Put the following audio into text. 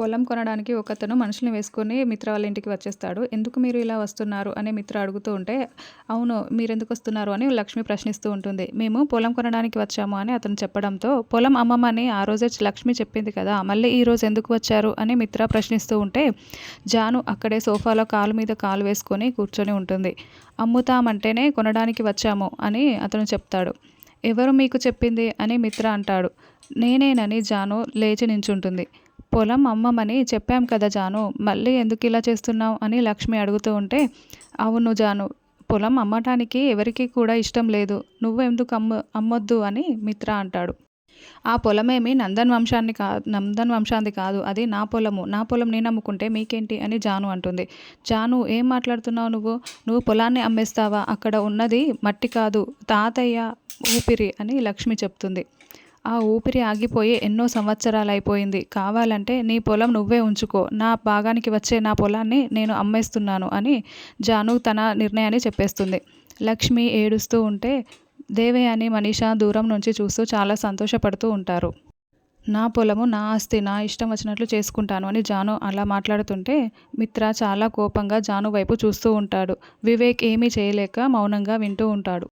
పొలం కొనడానికి ఒకతను మనుషుల్ని వేసుకొని మిత్ర వాళ్ళ ఇంటికి వచ్చేస్తాడు. ఎందుకు మీరు ఇలా వస్తున్నారు అని మిత్ర అడుగుతూ ఉంటే, అవును మీరెందుకు వస్తున్నారు అని లక్ష్మి ప్రశ్నిస్తూ ఉంటుంది. మేము పొలం కొనడానికి వచ్చాము అని అతను చెప్పడంతో, పొలం అమ్మమని ఆ రోజే లక్ష్మి చెప్పింది కదా మళ్ళీ ఈ రోజు ఎందుకు వచ్చారు అని మిత్ర ప్రశ్నిస్తూ ఉంటే, జాను అక్కడే సోఫాలో కాలు మీద కాలు వేసుకొని కూర్చొని ఉంటుంది. అమ్ముతామంటేనే కొనడానికి వచ్చాము అని అతను చెప్తాడు. ఎవరు మీకు చెప్పింది అని మిత్ర అంటాడు. నేనేనని జాను లేచి నించుంటుంది. పొలం అమ్మమని చెప్పాం కదా జాను మళ్ళీ ఎందుకు ఇలా చేస్తున్నావు అని లక్ష్మి అడుగుతూ ఉంటే, అవును జాను పొలం అమ్మటానికి ఎవరికీ కూడా ఇష్టం లేదు. నువ్వు ఎందుకు అమ్మ అమ్మొద్దు అని మిత్ర అంటాడు. ఆ పొలమేమి నందన్ వంశాన్ని కా నందన్ వంశాంది కాదు. అది నా పొలము. నా పొలం నేను అమ్ముకుంటే మీకేంటి అని జాను అంటుంది. జాను ఏం మాట్లాడుతున్నావు నువ్వు? నువ్వు పొలాన్ని అమ్మేస్తావా? అక్కడ ఉన్నది మట్టి కాదు తాతయ్య ఊపిరి అని లక్ష్మి చెప్తుంది. ఆ ఊపిరి ఆగిపోయి ఎన్నో సంవత్సరాలైపోయింది కావాలంటే నీ పొలం నువ్వే ఉంచుకో. నా భాగానికి వచ్చే నా పొలాన్ని నేను అమ్మేస్తున్నాను అని జాను తన నిర్ణయాన్ని చెప్పేస్తుంది. లక్ష్మి ఏడుస్తూ ఉంటే దేవే అని మనీష దూరం నుంచి చూస్తూ చాలా సంతోషపడుతూ ఉంటారు. నా పొలము నా ఆస్తి. నా ఇష్టం వచ్చినట్లు చేసుకుంటాను అని జాను అలా మాట్లాడుతుంటే మిత్ర చాలా కోపంగా జాను వైపు చూస్తూ ఉంటాడు. వివేక్ ఏమీ చేయలేక మౌనంగా వింటూ ఉంటాడు.